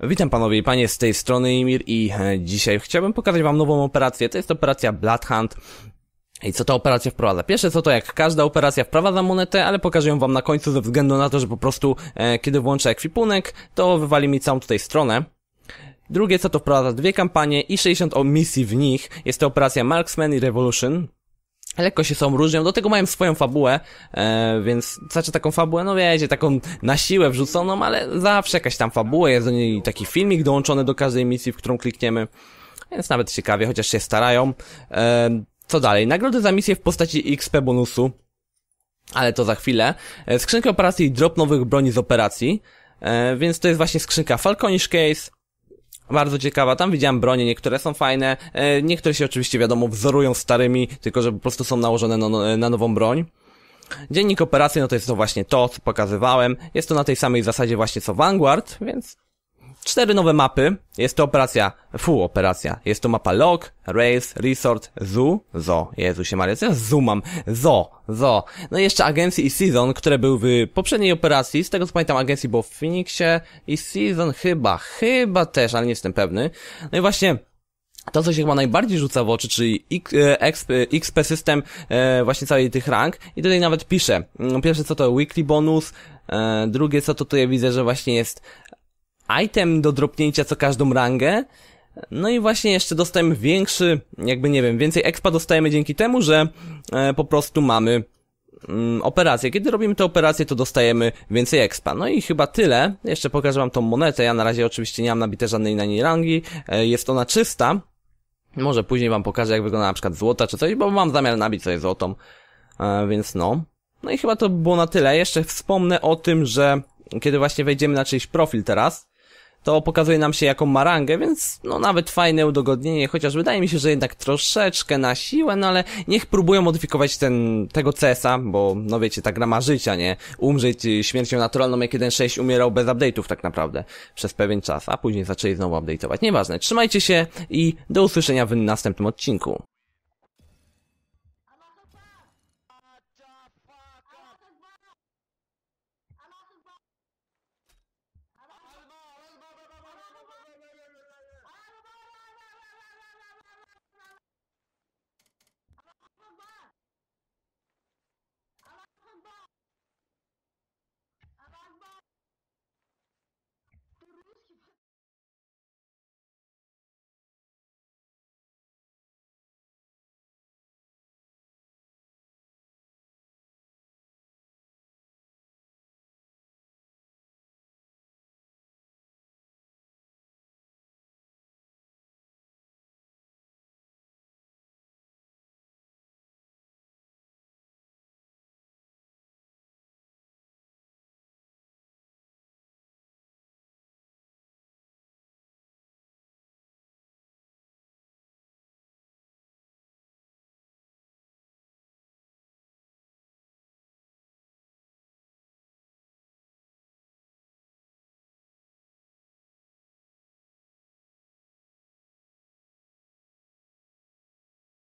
Witam panowie i panie z tej strony Imir i e, dzisiaj chciałbym pokazać wam nową operację. To jest operacja Blood Hunt. I co ta operacja wprowadza? Pierwsze co to jak każda operacja wprowadza monetę, ale pokażę ją wam na końcu ze względu na to, że po prostu e, kiedy włączę ekwipunek, to wywali mi całą tutaj stronę. Drugie co to wprowadza dwie kampanie i 60 o misji w nich. Jest to operacja Marksman i Revolution. Lekko się są różnią, do tego mają swoją fabułę, e, więc znaczy taką fabułę, no wiecie, taką na siłę wrzuconą, ale zawsze jakaś tam fabuła, jest do niej taki filmik dołączony do każdej misji, w którą klikniemy, więc nawet ciekawie, chociaż się starają. E, co dalej? Nagrody za misję w postaci XP bonusu, ale to za chwilę. E, skrzynka operacji i drop nowych broni z operacji, e, więc to jest właśnie skrzynka Falconish Case, bardzo ciekawa. Tam widziałem bronie, niektóre są fajne, e, niektóre się oczywiście wiadomo wzorują starymi, tylko że po prostu są nałożone na, no, na nową broń. Dziennik operacji, no to jest to właśnie to, co pokazywałem. Jest to na tej samej zasadzie właśnie co Vanguard, więc cztery nowe mapy. Jest to operacja, fu, operacja. Jest to mapa Log, Race, Resort, Zoo, Zo. Jezusie Maria, co ja Zoo mam? Zo, Zo. No i jeszcze agencji i Season, które były w poprzedniej operacji. Z tego co pamiętam, agencji było w Phoenixie i Season chyba, chyba też, ale nie jestem pewny. No i właśnie, to, co się chyba najbardziej rzuca w oczy, czyli XP, XP system e, właśnie całej tych rank i tutaj nawet piszę. Mm, pierwsze co to weekly bonus, e, drugie co to tutaj widzę, że właśnie jest item do dropnięcia co każdą rangę. No i właśnie jeszcze dostajemy większy, jakby nie wiem, więcej expa dostajemy dzięki temu, że e, po prostu mamy mm, operację. Kiedy robimy tę operację, to dostajemy więcej expa. No i chyba tyle. Jeszcze pokażę wam tą monetę. Ja na razie oczywiście nie mam nabite żadnej na niej rangi. E, jest ona czysta. Może później wam pokażę, jak wygląda na przykład złota czy coś, bo mam zamiar nabić sobie złotą. E, więc no. No i chyba to było na tyle. Jeszcze wspomnę o tym, że kiedy właśnie wejdziemy na czyjś profil teraz, to pokazuje nam się jaką ma rangę, więc no nawet fajne udogodnienie, chociaż wydaje mi się, że jednak troszeczkę na siłę, no ale niech próbują modyfikować ten, tego CS-a, bo no wiecie, ta gra ma życia, nie? Umrzeć śmiercią naturalną jak 1.6 umierał bez update'ów tak naprawdę przez pewien czas, a później zaczęli znowu update'ować. Nieważne, trzymajcie się i do usłyszenia w następnym odcinku.